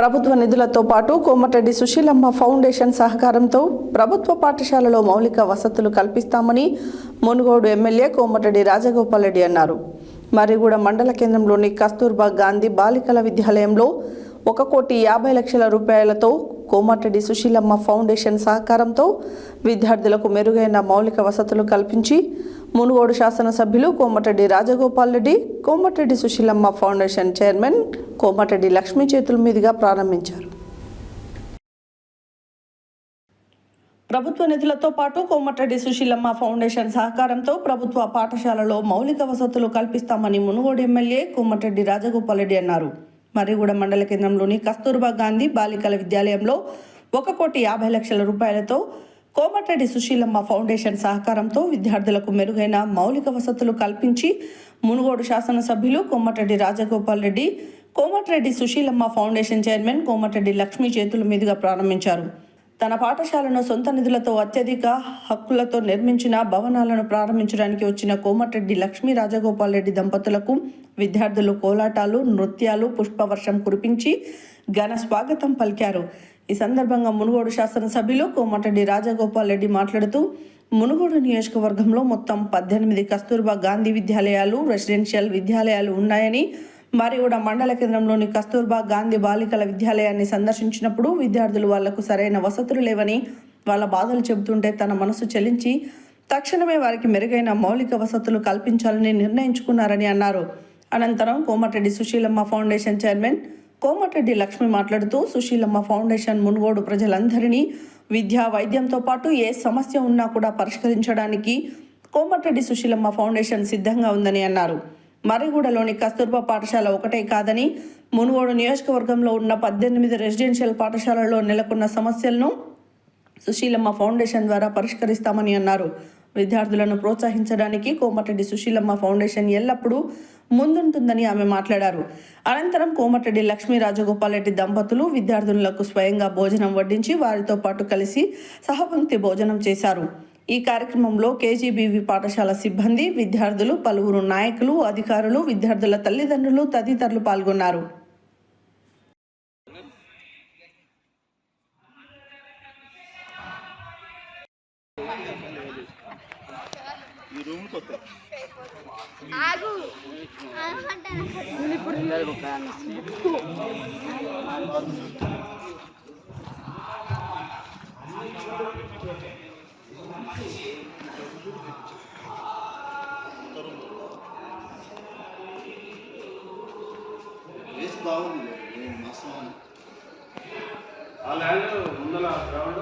ప్రభుత్వ నిధులతో పాటు కోమటిరెడ్డి సుశీలమ్మ ఫౌండేషన్ సహకారంతో ప్రభుత్వ పాఠశాలలో మౌలిక వసతులు కల్పిస్తామని మునుగోడు ఎమ్మెల్యే కోమటిరెడ్డి రాజగోపాల్ రెడ్డి అన్నారు. మరిగూడ మండల కేంద్రంలోని కస్తూర్బా గాంధీ బాలికల విద్యాలయంలో ఒక కోటి యాభై లక్షల రూపాయలతో కోమటిరెడ్డి సుశీలమ్మ ఫౌండేషన్ సహకారంతో విద్యార్థులకు మెరుగైన మౌలిక వసతులు కల్పించి మునుగోడు శాసనసభ్యులు కోమటిరెడ్డి రాజగోపాల్ రెడ్డి కోమటిరెడ్డి సుశీలమ్మ ఫౌండేషన్ చైర్మన్ కోమటరెడ్డి లక్ష్మీ చేతుల మీదుగా ప్రారంభించారు. ప్రభుత్వ నిధులతో పాటు కోమటిరెడ్డి సుశీలమ్మ ఫౌండేషన్ సహకారంతో ప్రభుత్వ పాఠశాలలో మౌలిక వసతులు కల్పిస్తామని మునుగోడు ఎమ్మెల్యే కోమటిరెడ్డి రాజగోపాల్ రెడ్డి అన్నారు. మర్రిగూడ మండల కేంద్రంలోని కస్తూర్బా గాంధీ బాలికల విద్యాలయంలో ఒక కోటి యాభై లక్షల రూపాయలతో కోమటిరెడ్డి సుశీలమ్మ ఫౌండేషన్ సహకారంతో విద్యార్థులకు మెరుగైన మౌలిక వసతులు కల్పించి మునుగోడు శాసనసభ్యులు కోమటిరెడ్డి రాజగోపాల్ రెడ్డి కోమటిరెడ్డి సుశీలమ్మ ఫౌండేషన్ చైర్మన్ కోమటిరెడ్డి లక్ష్మి చేతుల మీదుగా ప్రారంభించారు. తన పాఠశాలను సొంత నిధులతో అత్యధిక హక్కులతో నిర్మించిన భవనాలను ప్రారంభించడానికి వచ్చిన కోమటిరెడ్డి లక్ష్మీ రాజగోపాల్ రెడ్డి దంపతులకు విద్యార్థులు కోలాటాలు నృత్యాలు పుష్పవర్షం కురిపించి ఘన స్వాగతం పలికారు. ఈ సందర్భంగా మునుగోడు శాసనసభ్యులు కోమటిరెడ్డి రాజగోపాల్ రెడ్డి మాట్లాడుతూ మునుగోడు నియోజకవర్గంలో మొత్తం పద్దెనిమిది కస్తూర్బా గాంధీ విద్యాలయాలు రెసిడెన్షియల్ విద్యాలయాలు ఉన్నాయని మరియుడ మండల కేంద్రంలోని కస్తూర్బా గాంధీ బాలికల విద్యాలయాన్ని సందర్శించినప్పుడు విద్యార్థులు వాళ్ళకు సరైన వసతులు లేవని వాళ్ళ బాధలు చెబుతుంటే తన మనసు చెలించి తక్షణమే వారికి మెరుగైన మౌలిక వసతులు కల్పించాలని నిర్ణయించుకున్నారని అన్నారు. అనంతరం కోమటిరెడ్డి సుశీలమ్మ ఫౌండేషన్ చైర్మన్ కోమటిరెడ్డి లక్ష్మి మాట్లాడుతూ సుశీలమ్మ ఫౌండేషన్ మునుగోడు ప్రజలందరినీ విద్యా వైద్యంతో పాటు ఏ సమస్య ఉన్నా కూడా పరిష్కరించడానికి కోమటిరెడ్డి సుశీలమ్మ ఫౌండేషన్ సిద్ధంగా ఉందని అన్నారు. మర్రిగూడలోని కస్తూర్బా పాఠశాల ఒకటే కాదని మునుగోడు నియోజకవర్గంలో ఉన్న పద్దెనిమిది రెసిడెన్షియల్ పాఠశాలల్లో నెలకొన్న సమస్యలను సుశీలమ్మ ఫౌండేషన్ ద్వారా పరిష్కరిస్తామని అన్నారు. విద్యార్థులను ప్రోత్సహించడానికి కోమటిరెడ్డి సుశీలమ్మ ఫౌండేషన్ ఎల్లప్పుడూ ముందుంటుందని ఆమె మాట్లాడారు. అనంతరం కోమటిరెడ్డి లక్ష్మీ రాజగోపాల్రెడ్డి దంపతులు విద్యార్థులకు స్వయంగా భోజనం వడ్డించి వారితో పాటు కలిసి సహపంక్తి భోజనం చేశారు. ఈ కార్యక్రమంలో కేజీబీవీ పాఠశాల సిబ్బంది విద్యార్థులు పలువురు నాయకులు అధికారులు విద్యార్థుల తల్లిదండ్రులు తదితరులు పాల్గొన్నారు. ఆగు. బాగుంది నేను మస్తు బాగుంది ఆ ల్యాండ్ ముందల గ్రౌండ్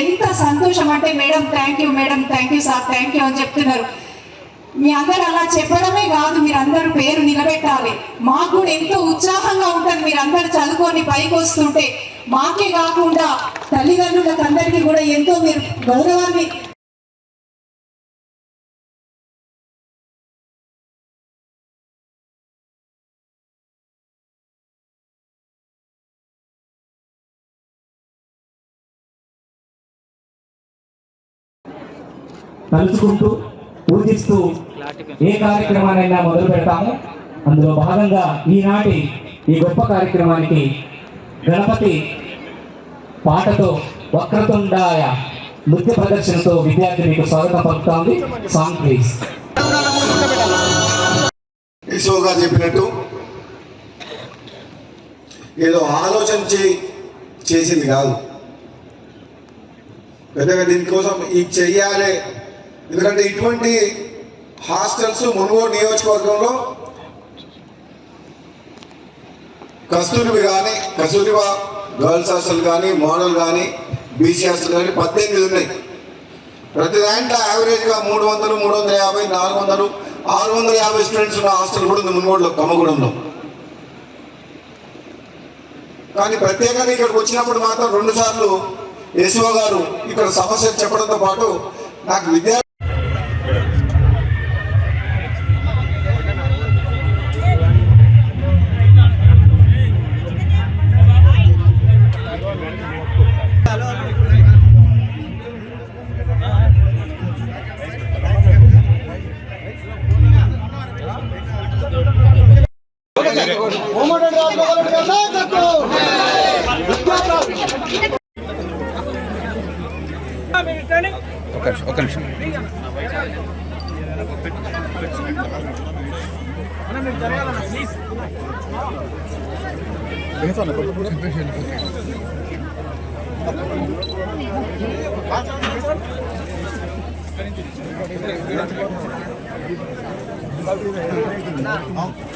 ఎంత సంతోషం అంటే madam thank you madam thank you sir thank you అని చెప్తున్నారు. మీ అందరు అలా చెప్పడమే కాదు మీరు అందరూ పేరు నిలబెట్టాలి. మాకు కూడా ఎంతో ఉత్సాహంగా ఉంటుంది మీరు అందరు చదువుకొని పైకి వస్తుంటే. మాకే కాకుండా తల్లిదండ్రులకు అందరికీ కూడా ఎంతో మీరు గౌరవాన్ని తలుచుకుంటూ పూజిస్తూ ఏ కార్యక్రమానైనా మొదలు పెడతాము. అందులో భాగంగా ఈనాటి ఈ గొప్ప కార్యక్రమానికి గణపతి పాటతో వక్రతుండాయ నృత్య ప్రదర్శనతో విద్యార్థి మీకు స్వాగతం పలుకుతోంది. సాంగ్ ప్లీజ్ చెప్పినట్టు ఏదో ఆలోచించి చేసింది కాదు. పెద్దగా దీనికోసం ఇది చెయ్యాలి ఎందుకంటే ఇటువంటి హాస్టల్స్ మునుగోడు నియోజకవర్గంలో కస్తూరివి కానీ కస్తూరిబా గర్ల్స్ హాస్టల్ కానీ మోడల్ కానీ బీసీ హాస్టల్ కానీ పద్దెనిమిది ఉన్నాయి. ప్రతి దాంట్లో యావరేజ్గా మూడు వందలు మూడు వందల యాభై నాలుగు వందలు ఆరు వందల యాభై స్టూడెంట్స్ ఉన్న హాస్టల్ కూడా ఉంది మునుగోడులో కమ్మగూడెంలో కానీ ప్రత్యేకంగా ఇక్కడికి వచ్చినప్పుడు మాత్రం రెండు సార్లు గారు ఇక్కడ సమస్యలు చెప్పడంతో పాటు నాకు విద్యా ఒక నిమిషం ఒక నిమిషం Thank you.